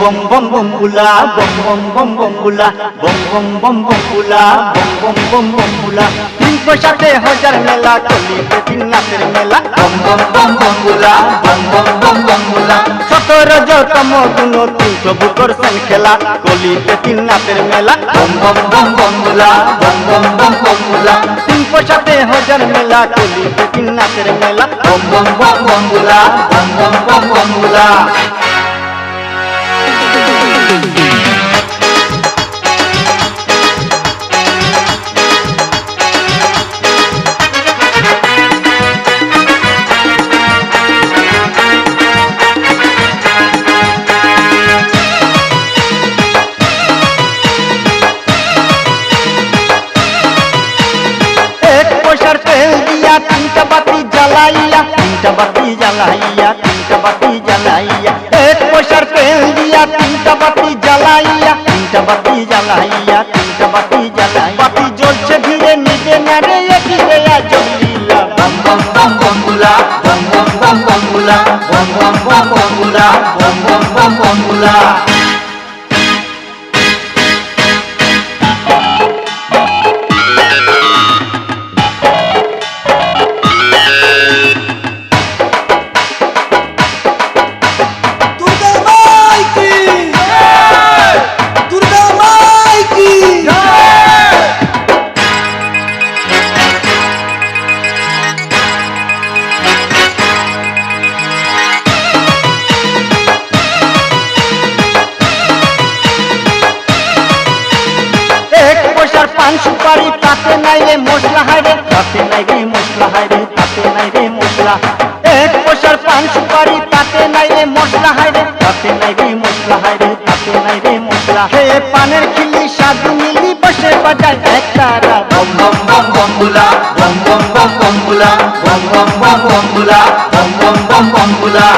Bomb বম বম বুলা বম বম বম বম বুলা বম বম বম বম বুলা বম বম বম বম বুলা তিন পয়সাতে হাজার মেলা কলিতে তিন নাচের মেলা বম বম বম বম বুলা বম বম বম বম বুলা সতেরো যতম গুণ তিনশো বুকর সেন খেলা কলিতে তিন নাচের মেলা বম বম বম বম বুলা বম বম বম বম বুলা তিন পয়সাতে হাজার মেলা কলিতে তিন নাচের মেলা বম বম বম বম বুলা বম বম বম বম বুলা পয়সার দিয়া তিনটা বাতি জ্বালাইয়া, তিনটা বাতি জ্বালাইয়া, তিনটা বাতি জ্বালাইয়া। এক পয়সার দিয়া তিনটা বাতি জ্বালাইয়া, তিনটা বাতি জ্বালাইয়া, তিনটা বাতি জ্বালাই বাতি জ্বলছে ধীরে নিবে না রে একই দেয়া জ্বলিলা বম বম বম বম বুলা বম বম বম বম বুলা বম বম বম বম বুলা বম বম বম বম বুলা পান সুপারি, তাতে নাই রে মশলা, হায় রে, তাতে নাই রে মশলা, হায় রে, তাতে নাই রে মশলা। এক পয়সার পান সুপারি, তাতে নাই রে মশলা, হায় রে, তাতে নাই রে মশলা, হায় রে, তাতে নাই রে মশলা। হে পানের খিলি সাধু মিলি বসে বাজায় এক তারা বম বম বম বম বম বম বম বম বম বম বম বম বম বম বম বম বুলা